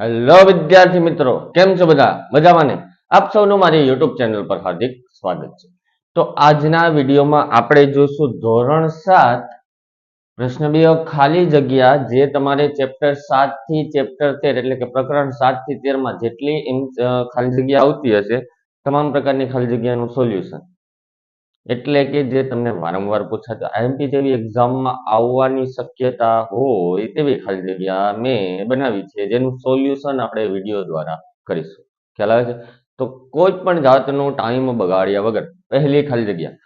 Hello વિદ્યાર્થી મિત્રો. કેમ છો બધા? મજામાં ને? આપ સૌનું મારી યુટ્યુબ ચેનલ પર હાર્દિક સ્વાગત છે. તો આજના વિડીયોમાં આપણે જોઈશું ધોરણ સાત, પ્રશ્ન બે ખાલી જગ્યા જે તમારે ચેપ્ટર સાતથી ચેપ્ટર તેર એટલે કે પ્રકરણ સાતથી તેરમાં જેટલી ખાલી જગ્યા આવતી હશે, તમામ પ્રકારની ખાલી જગ્યાનું સોલ્યુશન એટલે કે જે તમને વારંવાર પૂછાતા આઈએમપી જેવી એક્ઝામમાં આવવાની શક્યતા હોય તેવી ખાલી જગ્યા મેં બનાવી છે, જેનું સોલ્યુશન આપણે વીડિયો દ્વારા કરીશું. ખ્યાલ આવે છે? તો કોઈ પણ જાતનો ટાઈમ બગાડ્યા વગર, પહેલી ખાલી જગ્યા.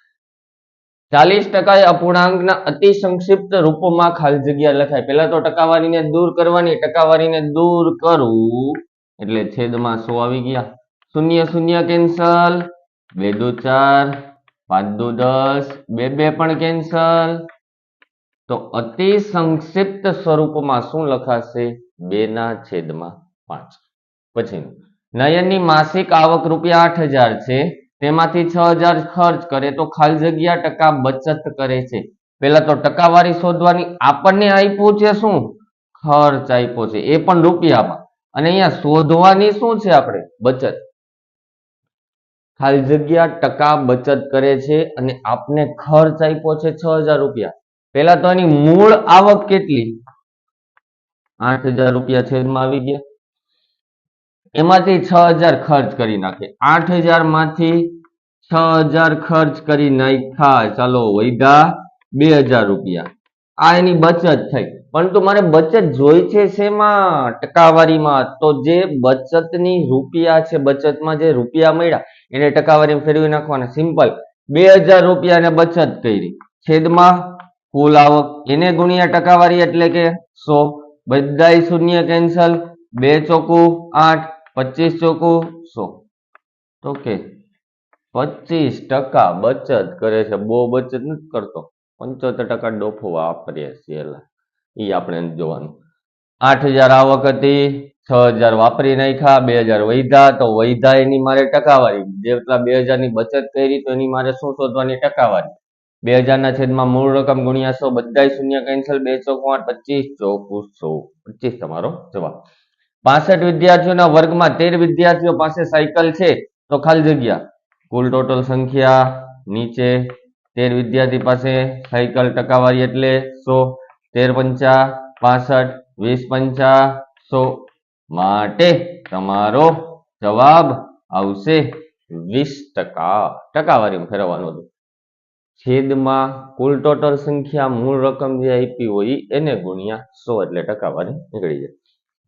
ચાલીસ ટકા અપૂર્ણાંકના અતિ સંક્ષિપ્ત રૂપમાં ખાલી જગ્યા લખાય. પહેલા તો ટકાવારીને દૂર કરવાની, ટકાવારીને દૂર કરવું એટલે છેદમાં સો આવી ગયા. શૂન્ય શૂન્ય કેન્સલ. બે દો ચાર. પાંચ દુ દસ બે બે પણ કેન્સલ તો અતિ સંક્ષિપ્ત સ્વરૂપમાં શું લખાશે? બે ના છેદમાં પાંચ. પછીનું. નયનની માસિક આવક રૂપિયા આઠ હજાર છે. તેમાંથી છ હજાર ખર્ચ કરે તો ખાલી જગ્યા ટકા બચત કરે છે. પેલા તો ટકાવારી શોધવાની આપણને આપ્યું છે શું? ખર્ચ આપ્યો છે. એ પણ રૂપિયામાં. અને અહીંયા શોધવાની શું છે આપણે? બચત. ખાલી જગ્યા ટકા બચત કરે છે અને આપને ખર્ચ આપ્યો છે છ હજાર રૂપિયા. પેલા તો એની મૂળ આવક કેટલી? આઠ હજાર રૂપિયા છેદમાં આવી ગયા. એમાંથી છ હજાર ખર્ચ કરી નાખે. આઠ હજારમાંથી છ હજાર ખર્ચ કરી નાખ્યા. ચાલો વૈધા બે હજાર રૂપિયા. આ એની બચત થઈ. પરંતુ મારે બચત જોઈ છે શેમાં? ટકાવારીમાં. તો જે બચતની રૂપિયા છે, બચતમાં જે રૂપિયા મળ્યા, એને ટકાવારીમાં ફેરવી નાખવાના. સિમ્પલ. બે હજાર રૂપિયાને બચત કરી. છેદમાં કુલ આવક. એને ગુણ્યા ટકાવારી એટલે કે સો. બધાય શૂન્ય કેન્સલ. બે ચોકુ આઠ, પચીસ ચોકુ સો. ઓકે પચીસ ટકા બચત કરે છે. બહુ બચત નથી કરતો. પંચોતેર ટકા ડોફો વાપરીએ છીએ એ આપણે જોવાનું. આઠ હજાર આવક હતી છ હજાર વાપરી નાખ્યા, બે હજાર વૈધા તો વૈધા એની મારે ટકાવારી. જેટલા બે હજારની બચત કરી, તો એની મારે શું શોધવાની ટકાવારી? બે હજારના છેદમાં મૂળ રકમ ગુણ્યા સો બધા શૂન્ય કેન્સલ બે ચોક આઠ, પચીસ ચોક સો. પચીસ તમારો જવાબ. પાસઠ વિદ્યાર્થીઓના વર્ગમાં તેર વિદ્યાર્થીઓ પાસે સાયકલ છે, તો ખાલી જગ્યા. કુલ ટોટલ સંખ્યા નીચે. તેર વિદ્યાર્થી પાસે સાયકલ ટકાવારી એટલે સો. તેર પંચા પાસઠ વીસ પંચા, સો. માટે તમારો જવાબ આવશે વીસ ટકા. ટકાવારીમાં ફેરવવાનું હતું. છેદમાં કુલ ટોટલ સંખ્યા મૂળ રકમ જે આપી હોય એને ગુણ્યા સો એટલે ટકાવારી નીકળી જાય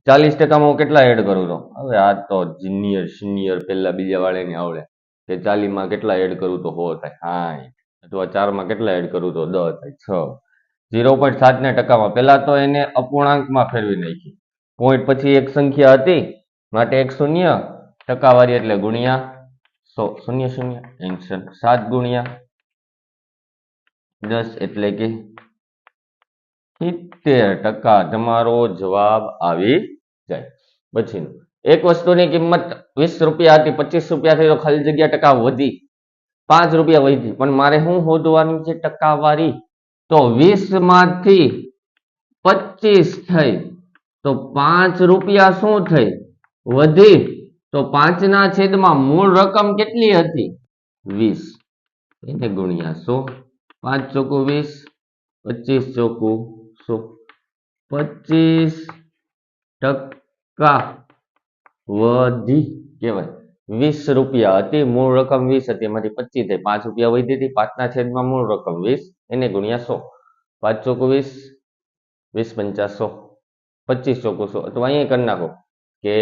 ચાલીસ ટકામાં હું કેટલા એડ કરું તો? હવે આ તો જુનિયર સિનિયર પહેલા બીજા વાળાને આવડે. કે ચાલીમાં કેટલા એડ કરું તો હો થાય? સાઠ અથવા ચારમાં કેટલા એડ કરું તો દસ થાય? છ. ઝીરો પોઈન્ટ સાત ને ટકામાં. પહેલા તો એને અપૂર્ણાંકમાં ફેરવી નાખી. પોઈન્ટ પછી એક સંખ્યા હતી, માટે એક શૂન્ય. ટકાવારી એટલે ગુણ્યા સો. શૂન્ય શૂન્ય. એન્સર સાત ગુણ્યા દસ એટલે કે સિત્તેર ટકા. તમારો જવાબ આવી જાય. પછીનું. એક વસ્તુની કિંમત વીસ રૂપિયા હતી, પચીસ રૂપિયા થઈ તો ખાલી જગ્યા ટકા વધી. પાંચ રૂપિયા વધી. પણ મારે શું શોધવાની છે ટકાવારી? તો વીસમાંથી પચીસ થઈ. તો પાંચ રૂપિયા શું થઈ? વધી. તો પાંચના છેદમાં મૂળ રકમ કેટલી હતી? વીસ. એને ગુણ્યા સો. પાંચ ચોકુ વીસ. પચીસ ચોકુ સો. પચીસ ટકા વધી કહેવાય. વીસ રૂપિયા હતી, મૂળ રકમ વીસ હતી, એમાંથી પચીસ થઈ. પાંચ રૂપિયા વધી હતી, પાંચના છેદમાં મૂળ રકમ વીસ, એને ગુણ્યા સો. પાંચ ચોકુ વીસ વીસ પંચા સો. પચીસ ચોકુ સો. તો અહીંયા કરી નાખો કે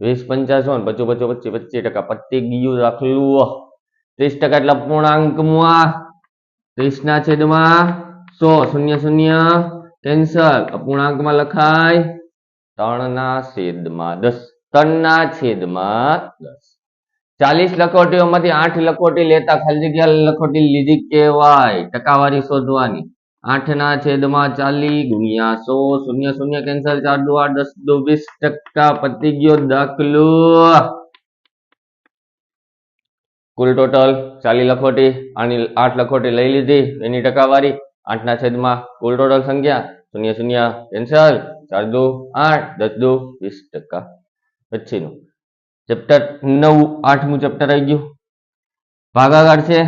વીસ પંચા સો ને પચું પચું પચીસ પચીસ ટકા પતી ગયું રાખલું. ત્રીસ ટકા એટલે અપૂર્ણાંકમાં ત્રીસના છેદમાં સો. શૂન્ય શૂન્ય કેન્સલ અપૂર્ણાંકમાં લખાય ત્રણના છેદમાં દસ. ત્રણના છેદમાં દસ. ચાલીસ લખોટીઓમાંથી આઠ લખોટી લેતા ખાલી જગ્યા લખોટી લીધી કહેવાય ટકાવારી શોધવાની. આઠના છેદમાં ચાલી ગુણ્યા સો, શૂન્ય શૂન્ય કેન્સલ, ચાર દુ આઠ, દસ દુ વીસ ટકા પતી ગયો દાખલો. કુલ ટોટલ ચાલી લખોટી, આની આઠ લખોટી લઈ લીધી, એની ટકાવારી. આઠના છેદમાં કુલ ટોટલ સંખ્યા, શૂન્ય શૂન્ય કેન્સલ, ચાર દુ આઠ, દસ દુ વીસ ટકા. પછીનું. ચેપ્ટર નવ, આઠમું ચેપ્ટર આવી ગયું. ભાગાકાર છે.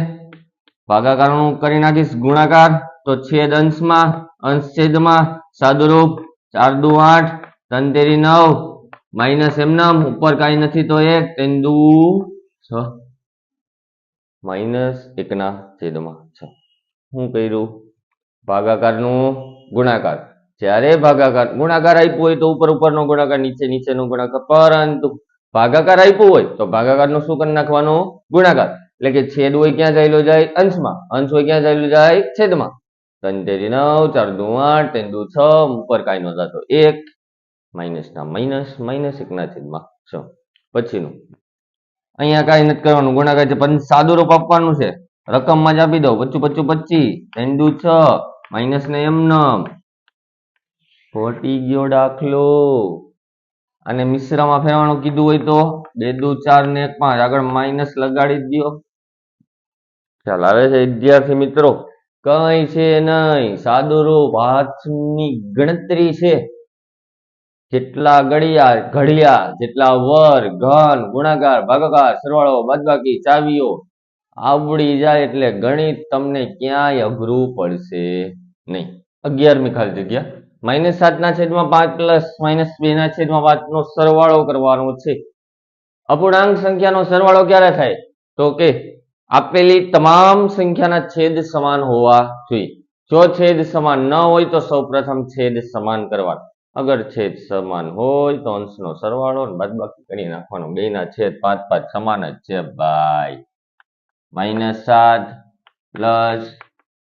ભાગાકારનું કરી નાખીશ. ગુણાકાર તો છેદ અંશમાં, અંશ છેદમાં, સાદુરૂપ ચાર દુ આઠ ત્રણ તેરી નવ, માઇનસ એમનામ, ઉપર કાંઈ નથી તો એક ત્રણ દુ છ. માઇનસ એકના છેદમાં છ. શું કર્યું? ભાગાકારનું ગુણાકાર. જ્યારે ભાગાકાર, ગુણાકાર આપ્યો હોય તો ઉપર ઉપરનો ગુણાકાર, નીચે, નીચેનો ગુણાકાર. પરંતુ ભાગાકાર આપ્યો હોય તો ભાગાકારનો શું કરી નાખવાનું? ગુણાકાર. એટલે કે છેદ હોય ક્યાં જાયેલો જાય? અંશમાં. અંશ હોય ક્યાં જાયેલો જાય? છેદમાં. ત્રણ તેરી નવ, ચાર દુ આઠ, ત્રણ દુ છ, ઉપર કાંઈ નો થતો એક, માઇનસ ના માઇનસ માઇનસ એકના છેદમાં. છ. પછીનું. અહીંયા કાંઈ નથી કરવાનું. ગુણાકાર છે. પણ સાદું રૂપ આપવાનું છે. રકમમાં જ આપી દો પચું પચું પચી ત્રણ દુ છ, માઇનસ ને એમ નમ. ખોટી ગયો દાખલો. અને મિશ્રમાં ફેરવાનું કીધું હોય તો બે દુ ચાર ને એક પાંચ. આગળ માઇનસ લગાડી દો ખ્યાલ આવે છે, વિદ્યાર્થી મિત્રો? કઈ છે નહીં. સાદુરૂપ હાથની ગણતરી છે. જેટલા ઘડિયાળ ઘડિયાળ જેટલા વર, ઘન, ગુણાકાર, ભાગાકાર, સરવાળો, બાદબાકી, ચાવીઓ. આવડી જાય એટલે ગણિત તમને ક્યાંય અઘરું પડશે નહીં. અગિયારમી ખાલી જગ્યા. માઇનસ સાતના છેદમાં પાંચ પ્લસ માઇનસ બે ના છેદમાં પાંચ નો સરવાળો કરવાનો છે. અપૂર્ણાંક સંખ્યાનો સરવાળો ક્યારે થાય? તો કે આપેલી તમામ સંખ્યાના છેદ સમાન હોવા જોઈએ. જો છેદ સમાન ન હોય તો સૌપ્રથમ છેદ સમાન કરવાનો. અગર છેદ સમાન હોય તો અંશનો સરવાળો બાદબાકી કરી નાખવાનો. બેના છેદ પાંચ પાંચ સમાન જ છે ભાઈ. માઇનસ સાત પ્લસ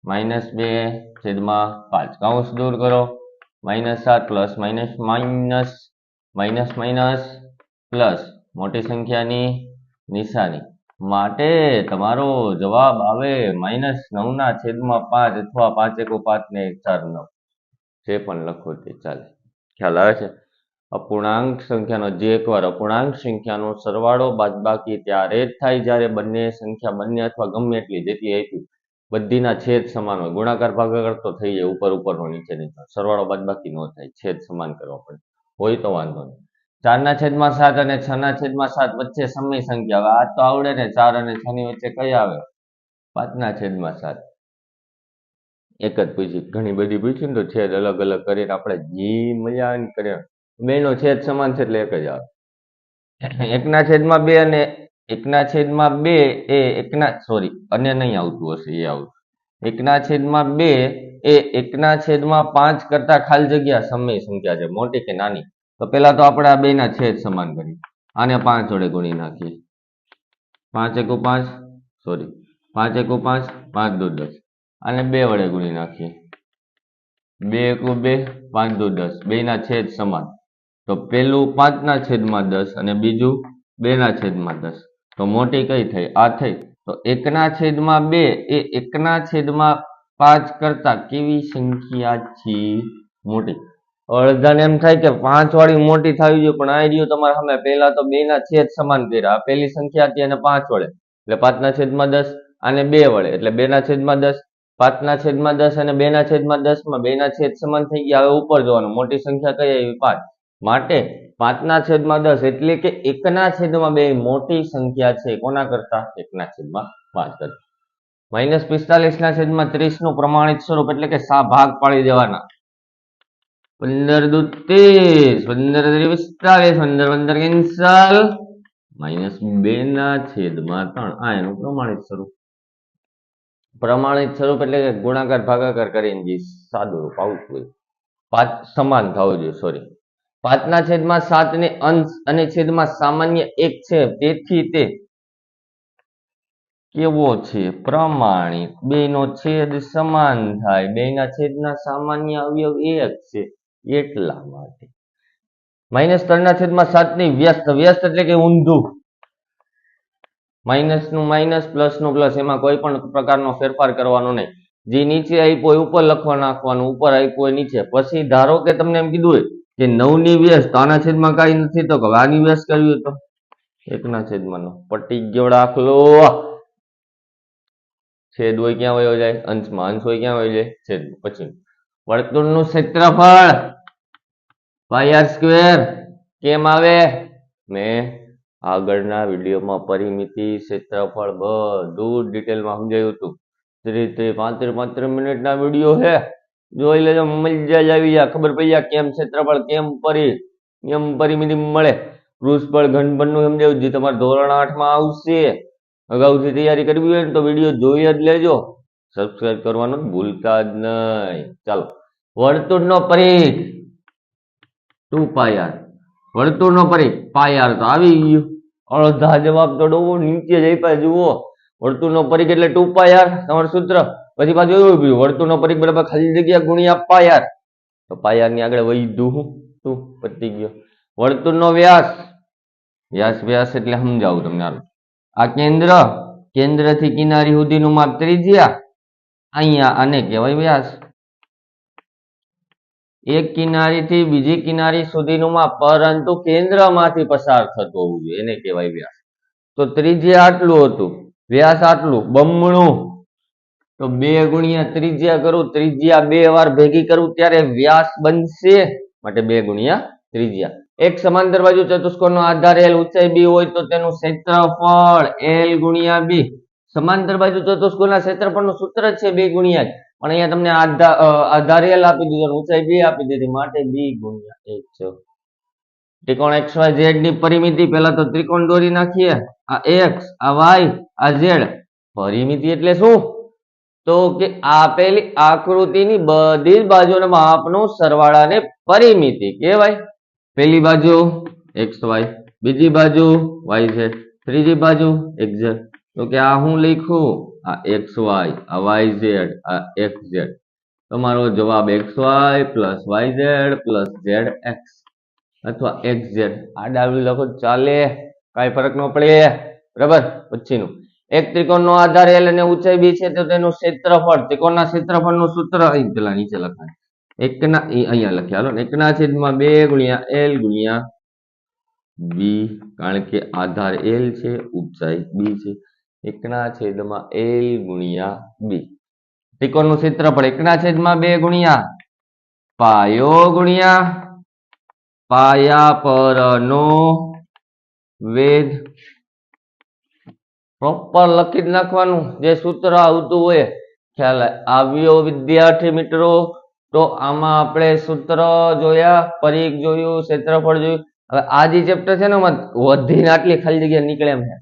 માઇનસ બે છેદમાં પાંચ. કૌંસ દૂર કરો. માઇનસ સાત plus minus minus minus minus plus. મોટી સંખ્યાની નિશાની. માટે તમારો જવાબ આવે માઇનસ નવના છેદમાં પાંચ અથવા પાંચ એકો પાંચ ને એક ચાર નવ. જે પણ લખો તે ચાલે. ખ્યાલ આવે છે? અપૂર્ણાંક સંખ્યાનો જે એકવાર અપૂર્ણાંક સંખ્યાનો સરવાળો બાદબાકી ત્યારે જ થાય જ્યારે બંને સંખ્યા બંને અથવા ગમે એટલી જેટલી આપી બધીના છેદ સમાન હોય. ગુણાકાર ભાગાકાર તો થઈ જાય, ઉપર ઉપરનો નીચે નીચે સરવાળો બાદબાકી ન થાય. છેદ સમાન કરવો પડે. હોય તો વાંધો નહીં. ચારના છેદમાં સાત અને છ ના છેદમાં સાત વચ્ચે સમય સંખ્યા આ તો આવડે ને. ચાર અને છ ની વચ્ચે કઈ આવે? પાંચના છેદમાં સાત. એક જ પૂછી. ઘણી બધી પૂછી ને તો છેદ અલગ અલગ કરીને આપણે જી મજા કરીએ. બેનો છેદ સમાન છે એટલે એક જ આવે. એકના છેદમાં બે અને એકના છેદમાં બે એ એકના સોરી અને નહીં આવતું હશે, એ આવતું એકના છેદમાં બે એ એકના છેદમાં પાંચ કરતા ખાલી જગ્યા સમય સંખ્યા છે, મોટી કે નાની. તો પેલા તો આપણે આ બેના છેદ સમાન કરીએ. આને પાંચ જોડે ગુણી નાખીએ. પાંચ એકુ પાંચ સોરી પાંચ એકુ પાંચ પાંચ દો દસ. આને બે વડે ગુણી નાખીએ. બે એકુ બે, પાંચ દો દસ. બેના છેદ સમાન. તો પેલું પાંચના છેદમાં દસ અને બીજું બેના છેદમાં દસ. તો મોટી કઈ થઈ? આ થઈ. તો એકના છેદમાં બે એ એકના છેદમાં પાંચ કરતા કેવી સંખ્યા છે? મોટી. અડધાને એમ થાય કે પાંચ વાળી મોટી થવી જોઈએ, પણ આ રહ્યું તમારા સામે. પહેલા તો બે ના છેદ સમાન કર્યા. આ પહેલી સંખ્યા હતી અને પાંચ વડે. એટલે પાંચના છેદમાં દસ અને બે વડે. એટલે બે ના છેદમાં દસ, પાંચના છેદમાં દસ અને બે ના છેદમાં દસમાં બેના છેદ સમાન થઈ ગયા. હવે ઉપર જોવાનું. મોટી સંખ્યા કઈ આવી? પાંચ. માટે પાંચના છેદમાં દસ એટલે કે એકના છેદમાં બે મોટી સંખ્યા છે. કોના કરતા? એકના છેદમાં પાંચ કરતા. માઇનસ પિસ્તાલીસ ના છેદમાં ત્રીસનું પ્રમાણિત સ્વરૂપ એટલે કે સા ભાગ પાડી દેવાના. પંદર દુ ત્રીસ, પંદર પિસ્તાલીસ, પંદર પંદર કેન્સલ માઇનસ બે ના છેદમાં ત્રણ. આ એનું પ્રમાણિત સ્વરૂપ. પ્રમાણિત સ્વરૂપ એટલે કે ગુણાકાર ભાગાકાર કરીને જે સાદું રૂપ આવતું હોય. પાંચ સમાન થવું જોઈએ સોરી પાંચના છેદમાં સાત ને અંશ અને છેદમાં સામાન્ય એક છે. તેથી તે કેવો છે? પ્રમાણિત. બે નો છેદ સમાન થાય. બે ના છેદના સામાન્ય અવયવ એક છે. એટલા માટે. માઇનસ ત્રણના છેદમાં સાતની વ્યસ્ત. વ્યસ્ત એટલે કે ઊંધું. માઇનસનું માઇનસ, પ્લસનું પ્લસ, એમાં કોઈ પણ પ્રકારનો ફેરફાર કરવાનો નહીં. જે નીચે આપ્યો ઉપર લખવા નાખવાનું, ઉપર આપ્યો નીચે. પછી ધારો કે તમને એમ કીધું હોય કે નવની તો આના છેદમાં કઈ નથી તો આની વ્યસ્ત કરવી તો? એકના છેદમાં નો. પટી ગયો દાખલો છેદ હોય ક્યાં વયો જાય? અંશમાં. અંશ હોય ક્યાં વયો જાય? છેદ પછી વર્તુળનું ક્ષેત્રફળ. પાઈ આર સ્ક્વેર કેમ આવે? મેં આગળના વિડીયોમાં પરિમિતિ, ક્ષેત્રફળ બધું ડિટેલમાં સમજાયું હતું. ત્રીસ ત્રીસ, પાંત્રીસ પાંત્રીસ મિનિટના વીડિયો છે. જોઈ લેજો, મજા જ આવી જાય. ખબર પડી જાય કેમ ક્ષેત્રફળ કેમ પરી કેમ પરિમિતિ મળે. પૃષ્ઠફળ ઘનફળનું સમજાવ્યું જે તમારે ધોરણ આઠમાં આવશે. અગાઉથી તૈયારી કરવી હોય ને તો વીડિયો જોઈ જ લેજો. સબસ્ક્રાઇબ કરવાનું ભૂલતા જ નહીં. ચાલો. વર્તુળનો પરિઘ. Two pi r? વર્તુળનો પરિઘ. પાયાર તો આવી ગયું. અડધા જવાબ તો ડોવો નીચે જઈ પાય જુઓ. વર્તુળનો પરિઘ એટલે ટુ પાયાર તમારું સૂત્ર. પછી પાછું એવું ઉભ્યું વર્તુળનો પરિઘ બરાબર ખાલી જગ્યા ગુણ્યા પાયાર તો પાયારની આગળ વૈધું શું પતી ગયો? વર્તુળનો વ્યાસ વ્યાસ વ્યાસ એટલે સમજાવું તમને હાલ આ કેન્દ્ર, કેન્દ્રથી કિનારી સુધીનું માપ ત્રિજ્યા, અહીંયા આને કહેવાય વ્યાસ. એક કિનારીથી બીજી કિનારી સુધીનું માપ, પરંતુ કેન્દ્રમાંથી પસાર થતું હોવું જોઈએ, એને કહેવાય વ્યાસ. તો ત્રિજ્યા આટલું હતું, વ્યાસ આટલું, બમણું. તો બે ગુણ્યા ત્રિજ્યા કરું, ત્રિજ્યા બે વાર ભેગી કરું ત્યારે વ્યાસ બનશે માટે બે ગુણ્યા ત્રિજ્યા. એક સમાંતર બાજુ ચતુષ્કોણનો આધાર એલ ઊંચાઈ બી હોય તો તેનું ક્ષેત્રફળ એલ ગુણ્યા બી સમાંતર બાજુ ચતુષ્કોણના ક્ષેત્રફળનું સૂત્ર જ છે બે ગુણ્યા પણ અહીંયા તમને આધાર આધાર એલ આપી દીધો ઊંચાઈ બી આપી દીધી માટે બી ગુણ્યા એક છે. ત્રિકોણ એક્સ વાય ઝેડની પરિમિતિ પહેલા તો ત્રિકોણ દોરી નાખીએ. આ એક્સ આ વાય આ ઝેડ પરિમિતિ એટલે શું? તો કે આપેલી આકૃતિની બધી જ બાજુના માપનું સરવાળાને પરિમિતિ કહેવાય. પહેલી બાજુ એક્સ વાય બીજી બાજુ વાય ઝેડ ત્રીજી બાજુ એક્સ ઝેડ તો કે આ હું લખું? આ એક્સ વાય આ વાય ઝેડ આ એક્સ ઝેડ તમારો જવાબ x y plus y z plus z x અથવા એક્સ ઝેડ આ ડાબી લખો. ચાલે. કાંઈ ફરક ન પડે. બરાબર? પછીનું. એક ત્રિકોણનો આધાર એલ અને ઊંચાઈ બી છે, તો તેનું ક્ષેત્રફળ, ત્રિકોણના ક્ષેત્રફળનું સૂત્ર અહીં પેલા નીચે લખાય. એકના અહીંયા લખ્યા હાલો, ને. એકના છેદમાં બે ગુણ્યા એલ ગુણ્યા બી કારણ કે આધાર એલ છે, ઊંચાઈ બી છે. એકના છેદમાં એલ ગુણ્યા બી ત્રિકોણનું ક્ષેત્રફળ એકના છેદમાં બે ગુણ્યા પાયો ગુણ્યા પાયા પરનો વેધ પ્રોપર લખી જ નાખવાનું. જે સૂત્ર આવતું હોય, ખ્યાલ આવ્યો વિદ્યાર્થી મિત્રો? તો આમાં આપણે સૂત્ર જોયા, પરીખ જોયું, ક્ષેત્રફળ જોયું. હવે આ જે ચેપ્ટર છે ને એમાં વધીને આટલી ખાલી જગ્યા નીકળે એમ છે.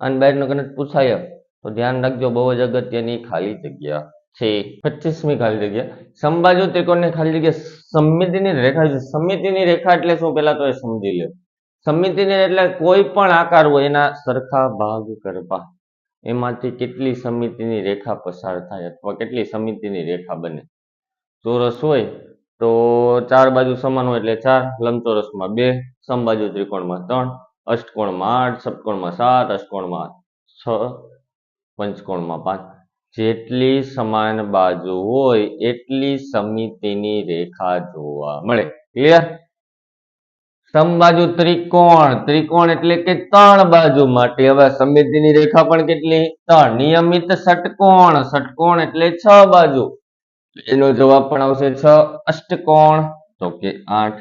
અને બહારનો કદાચ પૂછાય તો ધ્યાન રાખજો, બહુ જ અગત્યની ખાલી જગ્યા છે. પચીસમી ખાલી જગ્યા. સમબાજુ ત્રિકોણની ખાલી જગ્યા. સમિતિની રેખા છે. સમમિતિની રેખા એટલે શું? પેલા તો એ સમજી લો સમમિતિની એટલે કોઈ પણ આકાર હોય, એના સરખા ભાગ કરવા એમાંથી કેટલી સમિતિની રેખા પસાર થાય અથવા કેટલી સમિતિની રેખા બને? ચોરસ હોય તો ચાર બાજુ સમાન હોય એટલે ચાર, લંબચોરસમાં બે, સમબાજુ ત્રિકોણમાં ત્રણ, અષ્ટકોણમાં આઠ, સપ્તકોણમાં સાત, અષ્ટકોણમાં છ, પંચકોણમાં પાંચ. જેટલી સમાન બાજુ હોય એટલી સમિતિની રેખા જોવા મળે. ક્લિયર સમબાજુ ત્રિકોણ. ત્રિકોણ એટલે કે ત્રણ બાજુ માટે. હવે સમિતિની રેખા પણ કેટલી? ત્રણ નિયમિત ષટકોણ. ષટકોણ એટલે છ બાજુ. એનો જવાબ પણ આવશે છ અષ્ટકોણ. તો કે આઠ.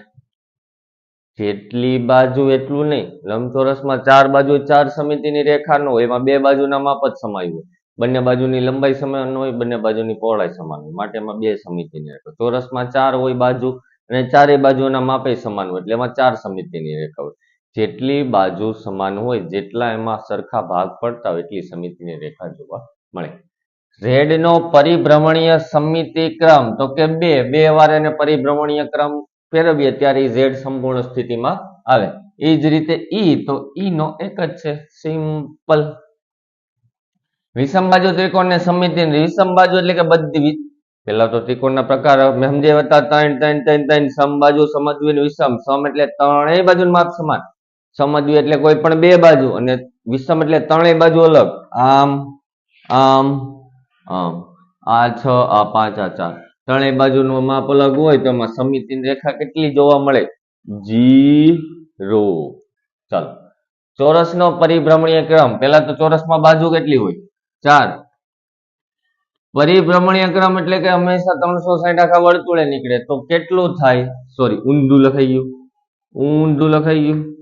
જેટલી બાજુ એટલું નહીં. લંબચોરસમાં ચાર બાજુ ચાર સમિતિની રેખા ન હોય. એમાં બે બાજુના માપ જ સમાય હોય. બંને બાજુની લંબાઈ સમાન હોય, બંને બાજુની પહોળાઈ સમાન હોય. માટે એમાં બે સમિતિની રેખા. ચોરસમાં ચાર હોય બાજુ અને ચારેય બાજુના માપે સમાન હોય, એટલે એમાં ચાર સમિતિની રેખા હોય. જેટલી બાજુ સમાન હોય, જેટલા એમાં સરખા ભાગ પડતા હોય, એટલી સમિતિની રેખા જોવા મળે. રેડનો પરિભ્રમણીય સમિતિ ક્રમ, તો કે બે બે વાર એને પરિભ્રમણીય ક્રમ ફેરવીએ, ત્યારે ઝેડ સંપૂર્ણ સ્થિતિમાં આવે. એ જ રીતે ઈ તો ઈ નો એક જ છે સિમ્પલ વિષમ બાજુ ત્રિકોણને સમિતિ વિષમ બાજુ એટલે કે બધી પેલા તો ત્રિકોણના પ્રકાર મેં હતા, ત્રણ ત્રણ ત્રણ ત્રણ સમબાજુ સમજવી વિષમ. સમ એટલે ત્રણેય બાજુનું માપ સમાન. સમજવી એટલે કોઈ પણ બે બાજુ અને વિષમ એટલે ત્રણેય બાજુ અલગ. આમ આમ આમ. આ છ, આ પાંચ, આ ચાર. ત્રણેય બાજુનું માપ અલગ હોય તો એમાં સમિતિની રેખા કેટલી જોવા મળે? જીરો. ચાલો. ચોરસનો પરિભ્રમણીય ક્રમ. પહેલા તો ચોરસમાં બાજુ કેટલી હોય? ચાર. પરિભ્રમણીય ક્રમ એટલે કે હંમેશા ત્રણસો સાઠ આખા વર્તુળે નીકળે. તો કેટલું થાય? સોરી ઊંધું લખાઈ ગયું. ઊંધું લખાઈ ગયું.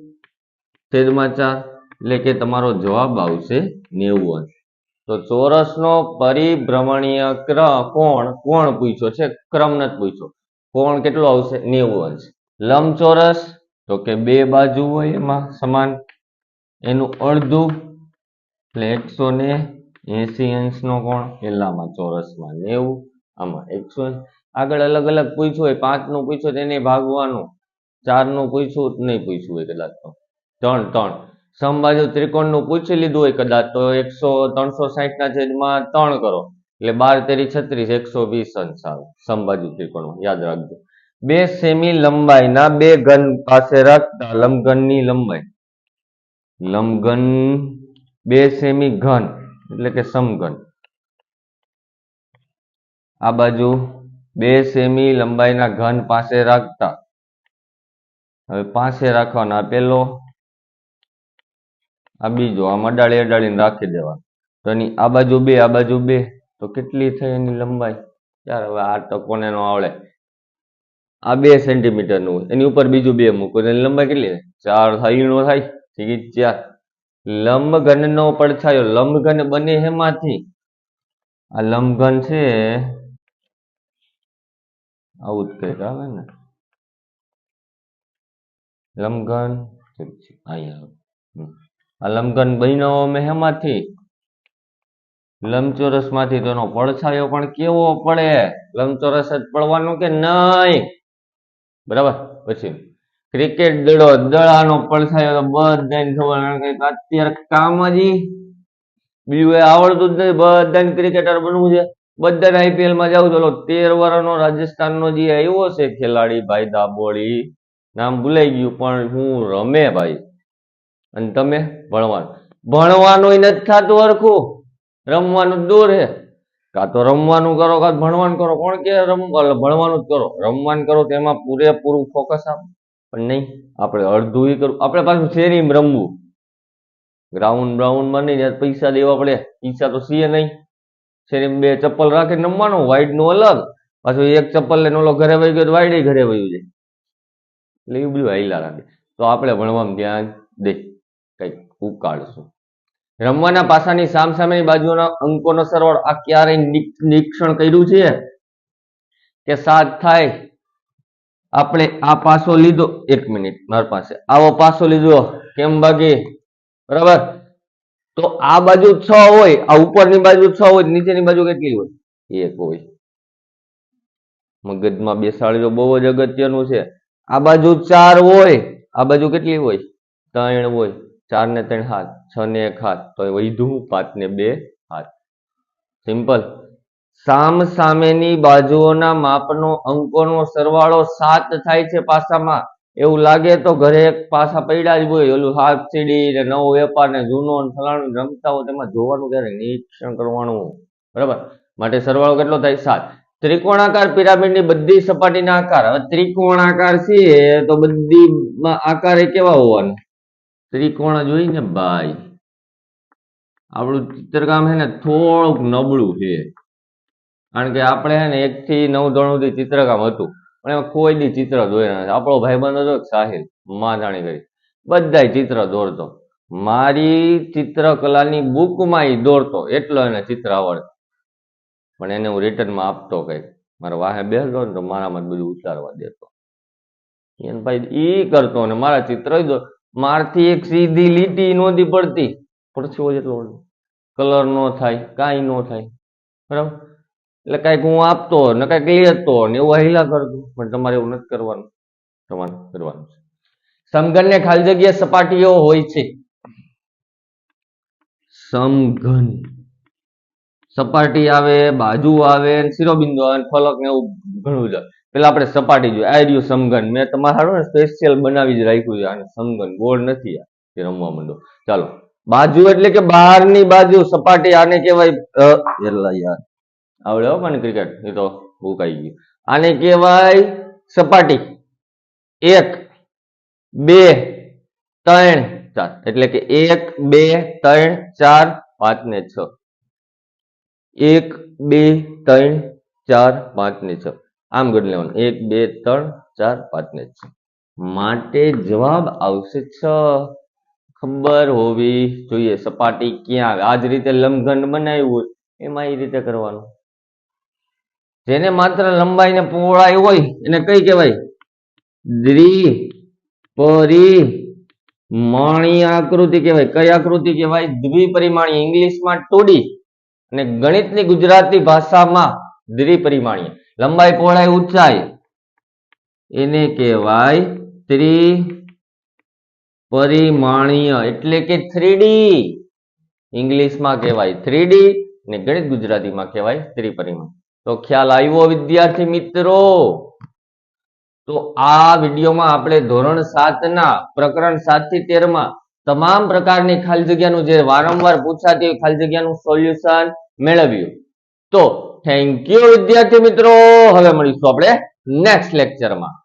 છેદમાં ચાર. એટલે કે તમારો જવાબ આવશે નેવું અંશ. તો ચોરસનો પરિભ્રમણીય ક્રમ કોણ? કોણ પૂછ્યો છે? ક્રમ નથી પૂછ્યો. કોણ કેટલો આવશે? નેવું અંશ. લંબચોરસ, તો કે બે બાજુ હોય એમાં સમાન. એનું અડધું. એટલે એકસો એસી અંશનો કોણ? પેલામાં ચોરસમાં નેવું, આમાં એકસો. આગળ અલગ અલગ પૂછ્યું હોય, પાંચનું પૂછ્યું તેને ભાગવાનું. ચારનું પૂછ્યું નહીં પૂછ્યું હોય કદાચ તો. ત્રણ ત્રણ. સમબાજુ ત્રિકોણનું પૂછી લીધું હોય કદાચ તો એકસો, ત્રણસો સાહીઠ ના છેદમાં ત્રણ કરો. એટલે બાર તેરી છત્રીસ, એકસો વીસ અંશ આવે સમબાજુ ત્રિકોણમાં. યાદ રાખજો. બે સેમી લંબાઈના બે ઘન પાસે રાખતા લંબઘનની લંબાઈ. લંબઘન, બે સેમી ઘન. એટલે કે સમઘન આ બાજુ બે સેમી લંબાઈના ઘન પાસે રાખતા. હવે પાસે રાખવાના પેલો, આ બીજો, આમ અડાળી અડાળીને રાખી દેવા તો એની આ બાજુ બે, આ બાજુ બે, તો કેટલી થઈ એની લંબાઈ? યાર હવે આ તો કોને નો આવડે. આ બે સેન્ટીમીટરનું એની ઉપર બીજું બે મૂકો એની લંબાઈ કેટલી? ચાર થાય, ઈણો થાય, ઠીક ચાર. લંબઘન નો પડછાયો લંબઘન બને હેમાંથી? આ લંબઘન છે. આવું જ કંઈક આવે ને. લંબઘન અહીંયા આ લંબઘન બન્યો અમે હેમાંથી? લંબચોરસમાંથી તેનો પડછાયો પણ કેવો પડે? લંબચોરસ જ પડવાનું કે નહીં? બરાબર? પછી. ક્રિકેટ દડો દડાનો પડછાયો તો બધાને ખબર અત્યારે કામ જ બીજું આવડતું જ નથી. બધાને ક્રિકેટર બનવું છે. બધાને આઈપીએલમાં જાવ તો તેર વર્ષનો રાજસ્થાનનો જે આવ્યો છે ખેલાડી ભાઈ દાબોળી, નામ ભૂલાઈ ગયું, પણ હું રમે ભાઈ. અને તમે? ભણવાનું. ભણવાનું નથી થતું હરખું. રમવાનું દૂર હે કાં તો રમવાનું કરો, કાં ભણવાનું કરો. કોણ કે રમ, ભણવાનું જ કરો. રમવાનું કરો તેમાં પૂરેપૂરું ફોકસ આપો. પણ નહીં, આપણે અડધું એ કરવું. આપણે પાછું શેરીમ રમવું. ગ્રાઉન્ડ બ્રાઉન્ડમાં નહીં પૈસા દેવા પડે, પૈસા તો સીએ નહીં. શેરીમાં બે ચપ્પલ રાખીને રમવાનું વાઈડનું અલગ. પાછું એક ચપ્પલ લઈને ઓલો ઘરે વહી ગયો વાઈડ ઘરે વહ્યું જાય. એટલે એવું બધું હાઈલા રાખે. તો આપણે ભણવામાં ધ્યાન દે. કંઈક ઉકાળશું. રમવાના પાસાની સામસામેની બાજુના અંકોનો સરવાળો આ ક્યારેય નિરીક્ષણ કર્યું છે? કે સાત થાય આપણે આ પાસો લીધો. એક મિનિટ, મારી પાસે આવો પાસો લીધો. કેમ ભાગી બરાબર? તો આ બાજુ છ હોય, આ ઉપરની બાજુ છ હોય, નીચેની બાજુ કેટલી હોય? એક હોય. મગજમાં બેસાડજો બહુ જ અગત્યનું છે. આ બાજુ ચાર હોય, આ બાજુ કેટલી હોય? ત્રણ હોય. ચાર ને ત્રણ હાથ, છ ને એક હાથ. તો એ વધ્યું પાંચ ને બે હાથ. સિમ્પલ. સામ સામેની બાજુઓના માપનો અંકોનો સરવાળો સાત થાય છે પાસામાં. એવું લાગે તો ઘરે એક પાસા પડ્યા જ હોય. ઓલું હાફ સીડી ને નવો વેપાર ને જૂનો ને ફલાણું રમતા હોય તેમાં જોવાનું ક્યારે? નિરીક્ષણ કરવાનું. બરાબર? માટે સરવાળો કેટલો થાય? સાત. ત્રિકોણાકાર પિરામિડની બધી સપાટીના આકાર. હવે ત્રિકોણાકાર છે તો બધી આકાર એ કેવા હોવાના? ત્રિકોણ જ ને ભાઈ. આપણું ચિત્રકામ છે ને થોડુંક નબળું છે. કારણ કે આપણે છે ને એક થી નવ ધોરણ સુધી ચિત્રકામ હતું. પણ એમાં કોઈ દી ચિત્ર દોર્યા નથી. આપણો ભાઈબંધ હતો સાહિલમાં જાણી કરી. બધાય ચિત્ર દોરતો. મારી ચિત્રકલાની બુકમાં એ દોરતો. એટલો એને ચિત્ર આવડે. પણ એને હું રિટર્નમાં આપતો કંઈક મારા વાહે બેસતો ને તો મારામાં બધું ઉતારવા દેતો. એને ભાઈ એ કરતો ને મારા ચિત્ર મારથી એક સીધી લીટી નહોતી પડતી. પડશે જેટલો કલર નો થાય, કાંઈ નો થાય. બરાબર? એટલે કાંઈક હું આપતો ને કાંઈક લેતો ને એવું હિલા કરતો પણ તમારે એવું નથી કરવાનું. તમારે કરવાનું. છે સમઘનને ખાલી જગ્યા સપાટીઓ હોય છે. સમઘન. સપાટી આવે, બાજુ આવે શિરોબિંદુ આવે ફલક ને એવું ઘણું છે. પેલા આપણે સપાટી જોઈએ. આ રહ્યું સમઘન. મેં તમારે સ્પેશિયલ બનાવી જ રાખ્યું છે. આને સમઘન. ગોળ નથી આ. રમવા માંડો. ચાલો. બાજુ એટલે કે બહારની બાજુ. સપાટી આને કહેવાય યાર. આવડે હો મને ક્રિકેટ એ તો ભૂકાઈ ગયું આને કહેવાય સપાટી. એક, બે, ત્રણ, ચાર. એટલે કે એક, બે, ત્રણ, ચાર, પાંચ ને છ. એક, બે, ત્રણ, ચાર, પાંચ ને છ. આમ ગણી લેવાનું. એક, બે, ત્રણ, ચાર, પાંચ ને છ. માટે જવાબ આવશે છ. ખબર હોવી જોઈએ. સપાટી ક્યાં આ જ રીતે લંબઘંડ બનાવ્યું હોય. એમાં એ રીતે કરવાનું. જેને માત્ર લંબાઈ ને પહોળાઈ હોય એને કઈ કહેવાય? દ્વિ પરિમાણીય આકૃતિ કહેવાય. કઈ આકૃતિ કહેવાય? દ્વિપરિમાણીય. ઇંગ્લિશમાં ટુડી અને ગણિતની ગુજરાતી ભાષામાં દ્વિપરિમાણીય. લંબાઈ પહોળાઈ ઊંચાઈ એને કહેવાય ત્રિ પરિમાણીય એટલે કે થ્રીડી ઇંગ્લિશમાં કહેવાય થ્રીડી અને ગણિત ગુજરાતીમાં કહેવાય ત્રિપરિમાણ તો ખ્યાલ આવ્યો વિદ્યાર્થી મિત્રો? તો આ વિડીયોમાં આપણે ધોરણ સાતના પ્રકરણ સાતથી તેરમાં તમામ પ્રકારની ખાલી જગ્યાનું જે વારંવાર પૂછાતી ખાલી જગ્યાનું સોલ્યુશન મેળવ્યું. તો થેન્ક યુ વિદ્યાર્થી મિત્રો. હવે મળીશું આપણે નેક્સ્ટ લેક્ચરમાં